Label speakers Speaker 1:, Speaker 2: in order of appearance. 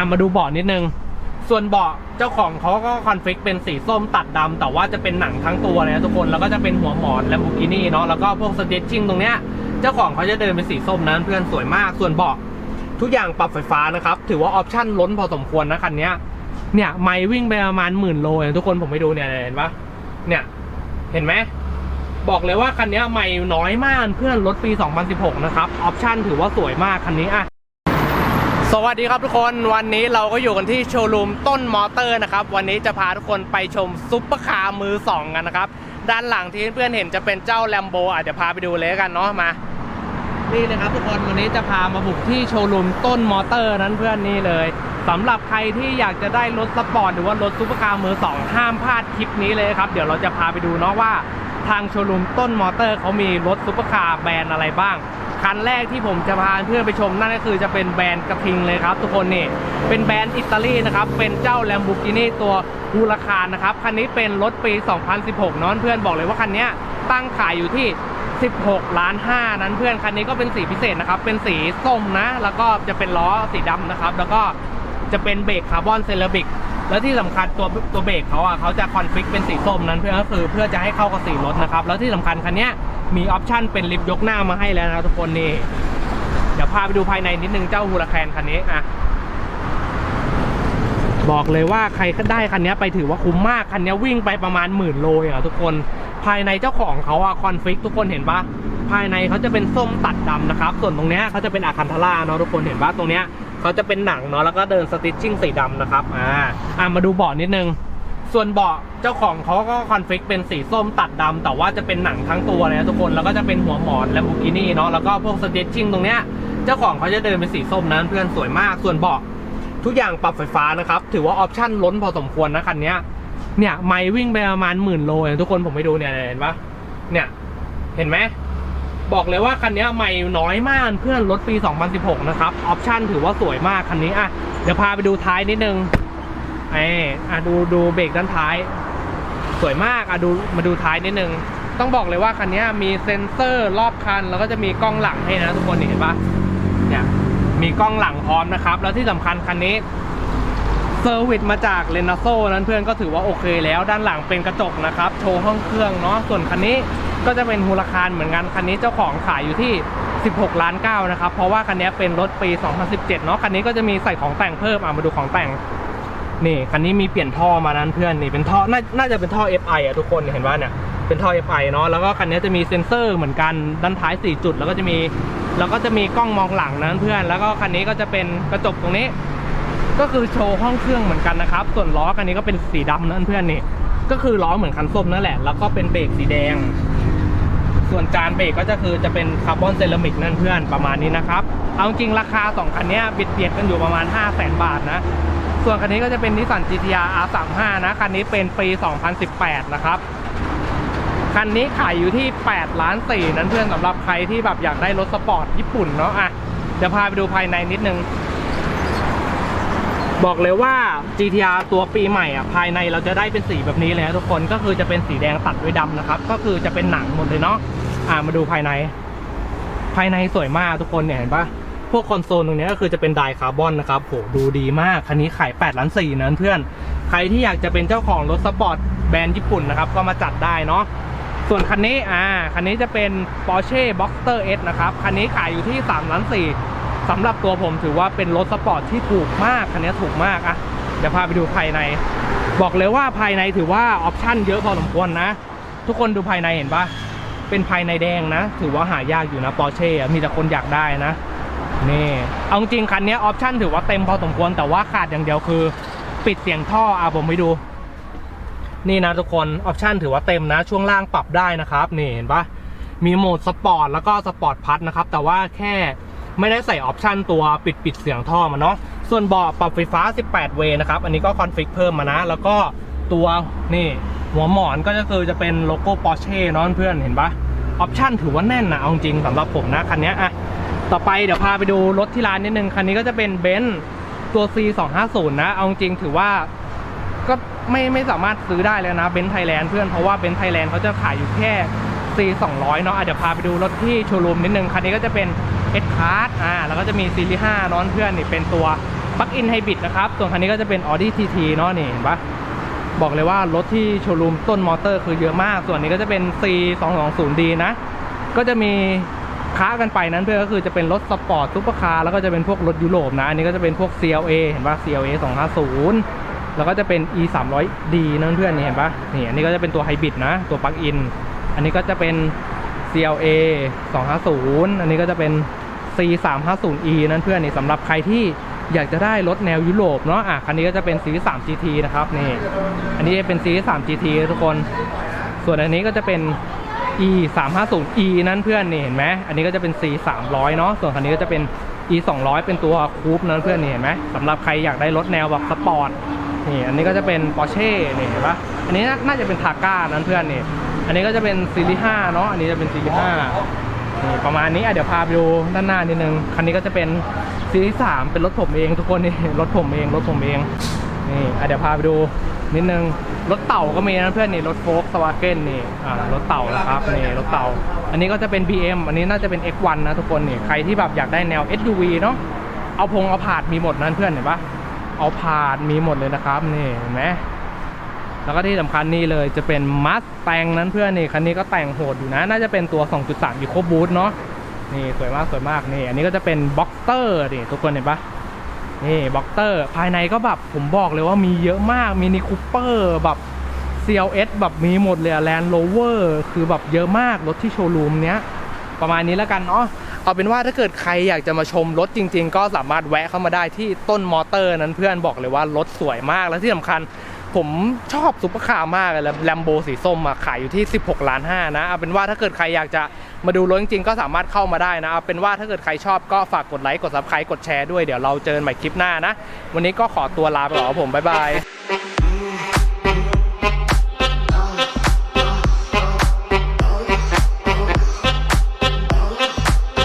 Speaker 1: อะมาดูเบาะนิดนึง ส่วนเบาะเจ้าของเขาก็คอนฟิกเป็นสีส้มตัดดำแต่ว่าจะเป็นหนังทั้งตัวเลยนะทุกคนแล้วก็จะเป็นหัวหมอนและบูกินี่เนาะแล้วก็พวกสเต t ชิ่งตรงเนี้ยเจ้าของเขาจะเดินเป็นสีส้มนะเพื่อนสวยมากส่วนเบาะทุกอย่างปรับไฟฟ้านะครับ ถือว่าออปชั่นล้นพอสมควรนะคันนี้เนี่ยไม่วิ่งไปประมาณหมื่นโลนะทุกคนผมไปดูเนี่ยเห็นปะเนี่ยเห็นไหมบอกเลยว่าคันนี้ใหม่น้อยมากเพื่อนรถปี 2016 นะครับ ออปชั่นถือว่าสวยมากคันนี้อะ สวัสดีครับทุกคนวันนี้เราก็อยู่กันที่โชว์รูมต้นมอเตอร์นะครับ วันนี้จะพาทุกคนไปชมซุปเปอร์คาร์มือ2กันนะครับ ด้านหลังที่เพื่อนเห็นจะเป็นเจ้าแลมโบอาจจะพาไปดูเลยกันเนาะมานี่เลยครับทุกคนวันนี้จะพามาบุกที่โชว์รูมต้นมอเตอร์นั้นเพื่อนนี่เลยสำหรับใครที่อยากจะได้รถสปอร์ตหรือว่ารถซุปเปอร์คาร์มือสองห้ามพลาดคลิปนี้เลยครับเดี๋ยวเราจะพาไปดูเนาะว่าทางโชว์รูมต้นมอเตอร์เขามีรถซุปเปอร์คาร์แบรนด์อะไรบ้าง คันแรกที่ผมจะพาเพื่อนไปชมนั่นก็คือจะเป็นแบรนด์กระทิงเลยครับ ทุกคนนี่เป็นแบรนด์อิตาลีนะครับเป็นเจ้า Lamborghini ตัวฮูลคารนะครับคันนี้เป็นรถปี 2016เนาะเพื่อนบอกเลยว่าคันนี้ตั้งขายอยู่ที่ 16 ล้าน 5 นั้นเพื่อนคันนี้ก็เป็นสีพิเศษนะครับเป็นสีส้มนะ แล้วก็จะเป็นล้อสีดำนะครับ แล้วก็จะเป็นเบรกคาร์บอนเซรามิกแล้วที่สำคัญตัวตัวเบรกเขาอะเขาจะคอนฟิกเป็นสีส้มนั้นเพื่อก็คือเพื่อจะให้เข้ากับสีรถนะครับ แล้วที่สำคัญคันนี้ มีออปชั่นเป็นลิฟต์ยกหน้ามาให้แล้วนะทุกคนนี่เดี๋ยวพาไปดูภายในนิดนึงเจ้าฮูลาแคนคันนี้อะบอกเลยว่าใครได้คันนี้ไปถือว่าคุ้มมากคันนี้วิ่งไปประมาณหมื่นโลอะทุกคนภายในเจ้าของเขาอะคอนฟิกทุกคนเห็นปะภายในเขาจะเป็นส้มตัดดำนะครับ ส่วนตรงเนี้ยเขาจะเป็นอาคันทาร่าเนาะทุกคนเห็นปะตรงเนี้ยเขาจะเป็นหนังเนาะแล้วก็เดินสติชชิ่งสีดำนะครับอ่าอ่ามาดูเบาะนิดนึง ส่วนเบาะเจ้าของเขาก็คอนฟิกเป็นสีส้มตัดดำแต่ว่าจะเป็นหนังทั้งตัวเลยนะทุกคนแล้วก็จะเป็นหัวหมอนและบูกินี่เนาะแล้วก็พวกสเต t ชิ่งตรงเนี้ยเจ้าของเขาจะเดินเป็นสีส้มนะเพื่อนสวยมากส่วนเบาะทุกอย่างปรับไฟฟ้านะครับถือว่าออปชั่นล้นพอสมควรนะคันนี้เนี่ยไม่วิ่งไปประมาณหมื่นโลนะทุกคนผมไปดูเนี่ยเห็นปะเนี่ยเห็นไหมบอกเลยว่าคันนี้ไม่น้อยมากเพื่อนรถปี 2016 นะครับ ออปชั่นถือว่าสวยมากคันนี้อะเดี๋ยวพาไปดูท้ายนิดนึง ไอ้อะดูดูเบรกด้านท้าย สวยมากอะดูมาดูท้ายนิดนึง ต้องบอกเลยว่าคันนี้มีเซ็นเซอร์รอบคัน แล้วก็จะมีกล้องหลังให้นะทุกคนเห็นปะเนี่ยมีกล้องหลังพร้อมนะครับ แล้วที่สำคัญคันนี้เซอร์วิสมาจากเลนโซนั้นเพื่อนก็ถือว่าโอเคแล้วด้านหลังเป็นกระจกนะครับ โชว์ห้องเครื่องเนาะส่วนคันนี้ก็จะเป็นฮูลคารเหมือนกันคันนี้เจ้าของขายอยู่ที่ 16 ล้าน9นะครับ เพราะว่าคันนี้เป็นรถปี 2017 เนาะคันนี้ก็จะมีใส่ของแต่งเพิ่มอะมาดูของแต่ง นี่คันนี้มีเปลี่ยนท่อมานั้นเพื่อนนี่เป็นท่อน่าน่าจะเป็นท่อ FI อะทุกคนเห็นว่าเนี่ยเป็นท่อ FI เนาะแล้วก็คันนี้จะมีเซ็นเซอร์เหมือนกันด้านท้าย 4 จุด แล้วก็จะมีแล้วก็จะมีกล้องมองหลังนั้นเพื่อน แล้วก็คันนี้ก็จะเป็นกระจกตรงนี้ ก็คือโชว์ห้องเครื่องเหมือนกันนะครับ ส่วนล้อคันนี้ก็เป็นสีดำนั่นเพื่อนนี่ ก็คือล้อเหมือนคันส้มนั่นแหละ แล้วก็เป็นเบรกสีแดง ส่วนจานเบรกก็จะคือจะเป็นคาร์บอนเซรามิกนั่นเพื่อนประมาณนี้นะครับ เอาจริงราคา2คันนี้บิดเบียดกันอยู่ประมาณ 5 0 0แสนบาทนะ ส่วนคันนี้ก็จะเป็นนิสสัน GTR R35 นะคันนี้เป็นปี 2018 นะครับ คันนี้ขายอยู่ที่ 8 ล้าน4นั้นเพื่อนสำหรับใครที่แบบอยากได้รถสปอร์ตญี่ปุ่นเนาะอะเดี๋ยวพาไปดูภายในนิดนึง บอกเลยว่า GTR ตัวปีใหม่อะภายในเราจะได้เป็นสีแบบนี้เลยนะทุกคนก็คือจะเป็นสีแดงตัดด้วยดำนะครับ ก็คือจะเป็นหนังหมดเลยเนาะอ่ามาดูภายใน ภายในสวยมากทุกคนเนี่ยเห็นปะ พวกคอนโซลตรงนี้ก็คือจะเป็นไดคาร์บอนนะครับโหดูดีมาก คันนี้ขาย8ล้าน4นั้นเพื่อน ใครที่อยากจะเป็นเจ้าของรถสปอร์ตแบรนด์ญี่ปุ่นนะครับ ก็มาจัดได้เนาะส่วนคันนี้อ่าคันนี้จะเป็น Porsche Boxster S นะครับ คันนี้ขายอยู่ที่3ล้าน4สำหรับตัวผมถือว่าเป็นรถสปอร์ตที่ถูกมาก คันนี้ถูกมากอะเดี๋ยวพาไปดูภายใน บอกเลยว่าภายในถือว่าออปชั่นเยอะพอสมควรนะ ทุกคนดูภายในเห็นปะเป็นภายในแดงนะ ถือว่าหายากอยู่นะ Porsche อะมีแต่คนอยากได้นะ นี่เอาจริงคันนี้ออปชั่นถือว่าเต็มพอสมควรแต่ว่าขาดอย่างเดียวคือ ปิดเสียงท่ออะผมไปดู นี่นะทุกคนออปชันถือว่าเต็มนะ ช่วงล่างปรับได้นะครับ นี่เห็นปะมีโหมดสปอร์ตแล้วก็สปอร์ตพัทนะครับ แต่ว่าแค่ไม่ได้ใส่ออปชันตัวปิดปิดเสียงท่อมาเนาะส่วนเบาะปรับไฟฟ้า 18 เวนะครับ อันนี้ก็คอนฟิกเพิ่มมานะ แล้วก็ตัวนี่หัวหมอนก็จะคือจะเป็นโลโก้ Porsche เนาะเพื่อนเห็นปะออปชันถือว่าแน่นนะเอาจริงสำหรับผมนะคันนี้อะ ต่อไปเดี๋ยวพาไปดูรถที่ร้านนิดนึง คันนี้ก็จะเป็นเบนซ์ตัว C 2 5 0นะ เอาจริงถือว่าก็ไม่ไม่สามารถซื้อได้แล้วนะเบนซ์ไทยแลนด์เพื่อน เพราะว่าเบนซ์ไทยแลนด์เขาจะขายอยู่แค่ C 200เนาะเดี๋ยวพาไปดูรถที่โชว์รูมนิดนึง คันนี้ก็จะเป็น S Class อ่าแล้วก็จะมีซีรีส์5เนอนเพื่อนนี่เป็นตัวปลั๊กอินไฮบริดนะครับ ส่วนคันนี้ก็จะเป็น Audi TT เนาะนี่เห็นปะบอกเลยว่ารถที่โชว์รูมต้นมอเตอร์คือเยอะมาก ส่วนนี้ก็จะเป็น C 2 2 0 D นะ ก็จะมี ค้ากันไปนั้นเพื่อนก็คือจะเป็นรถสปอร์ตซุปเปอร์คาร์แล้วก็จะเป็นพวกรถยุโรปนะ อันนี้ก็จะเป็นพวก CLA เห็นปะ CLA 250 แล้วก็จะเป็น E 3 0 0 D นั่นเพื่อนนี่เห็นปะนี่อันนี้ก็จะเป็นตัวไฮบริดนะ ตัวปลั๊กอิน อันนี้ก็จะเป็น CLA 250 อันนี้ก็จะเป็น C 3 5 0 E นั่นเพื่อนนี่สำหรับใครที่อยากจะได้รถแนวยุโรปเนาะอะคันนี้ก็จะเป็น C 3 GT นะครับนี่อันนี้เป็น C 3 GT ทุกคน ส่วนอันนี้ก็จะเป็น E 3 5 0 E นั่นเพื่อนนี่เห็นไหมอันนี้ก็จะเป็น C 300เนาะส่วนคันนี้ก็จะเป็น E 200เป็นตัวคูปนั่นเพื่อนนี่เห็นไหมสำหรับใครอยากได้รถแนวแบบสปอร์ตนี่อันนี้ก็จะเป็น Porsche นี่เห็นปะอันนี้น่าจะเป็นทาก้านั่นเพื่อนนี่อันนี้ก็จะเป็นซีรีส์5เนาะอันนี้จะเป็นซีรีส์5นี่ประมาณนี้อะเดี๋ยวพาไปดูด้านหน้านิดนึงคันนี้ก็จะเป็นซีรีส์สามเป็นรถผมเองทุกคนนี่รถผมเองรถผมเองนี่อะเดี๋ยวพาไปดูนิดนึง รถเต่าก็มีนะเพื่อนนี่รถโฟล์กสวาเก้นนี่อ่ารถเต่านะครับนี่รถเต่า อันนี้ก็จะเป็น BM อันนี้น่าจะเป็น X1 นะทุกคนนี่ใครที่แบบอยากได้แนว SUV เนาะเอาพงเอาผาดมีหมดนั้นเพื่อนเห็นปะเอาผาดมีหมดเลยนะครับนี่เห็นไหมแล้วก็ที่สำคัญนี่เลยจะเป็นมัสแตงนั้นเพื่อนนี่คันนี้ก็แต่งโหดอยู่นะ น่าจะเป็นตัว 2.3 Eco Boost เนาะนี่สวยมากสวยมากนี่ อันนี้ก็จะเป็นบ็อกเตอร์นี่ทุกคนเห็นปะ นี่บ็อกเตอร์ภายในก็แบบผมบอกเลยว่ามีเยอะมากมินิคูเปอร์แบบ CLS แบบมีหมดเลยแลนด์โรเวอร์คือแบบเยอะมากรถที่โชว์รูมเนี้ย ประมาณนี้แล้วกันเนาะเอาเป็นว่าถ้าเกิดใครอยากจะมาชมรถจริง ๆ ก็สามารถแวะเข้ามาได้ที่ต้นมอเตอร์นั้นเพื่อนบอกเลยว่ารถสวยมากและที่สำคัญ ผมชอบซุปเปอร์คาร์มากเลยแลมโบสีส้มมาขายอยู่ที่ 16 ล้านห้านะ เอาเป็นว่าถ้าเกิดใครอยากจะมาดูรถจริงๆ ก็สามารถเข้ามาได้นะ เอาเป็นว่าถ้าเกิดใครชอบก็ฝากกดไลค์ กดซับสไครต์กดแชร์ด้วย เดี๋ยวเราเจอกันใหม่คลิปหน้านะ วันนี้ก็ขอตัวลาไปก่อนผม บ๊ายบาย